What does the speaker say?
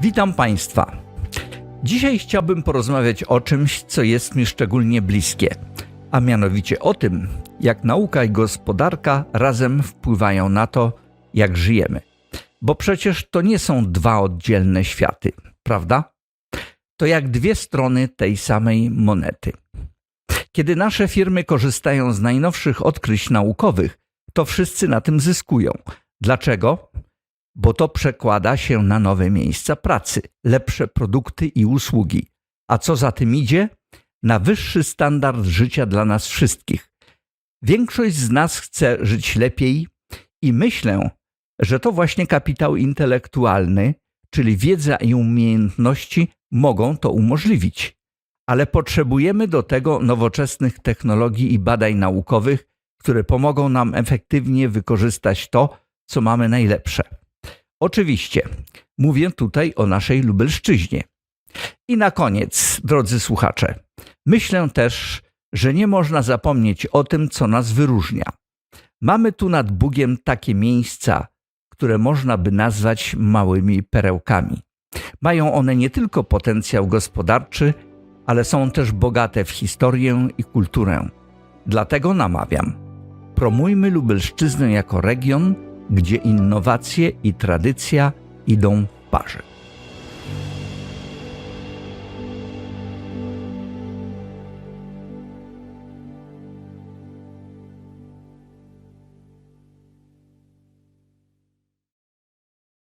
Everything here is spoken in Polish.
Witam Państwa. Dzisiaj chciałbym porozmawiać o czymś, co jest mi szczególnie bliskie, a mianowicie o tym, jak nauka i gospodarka razem wpływają na to, jak żyjemy. Bo przecież to nie są dwa oddzielne światy, prawda? To jak dwie strony tej samej monety. Kiedy nasze firmy korzystają z najnowszych odkryć naukowych, to wszyscy na tym zyskują. Dlaczego? Bo to przekłada się na nowe miejsca pracy, lepsze produkty i usługi. A co za tym idzie? Na wyższy standard życia dla nas wszystkich. Większość z nas chce żyć lepiej i myślę, że to właśnie kapitał intelektualny, czyli wiedza i umiejętności mogą to umożliwić. Ale potrzebujemy do tego nowoczesnych technologii i badań naukowych, które pomogą nam efektywnie wykorzystać to, co mamy najlepsze. Oczywiście, mówię tutaj o naszej Lubelszczyźnie. I na koniec, drodzy słuchacze, myślę też, że nie można zapomnieć o tym, co nas wyróżnia. Mamy tu nad Bugiem takie miejsca, które można by nazwać małymi perełkami. Mają one nie tylko potencjał gospodarczy, ale są też bogate w historię i kulturę. Dlatego namawiam. Promujmy Lubelszczyznę jako region, gdzie innowacje i tradycja idą w parze.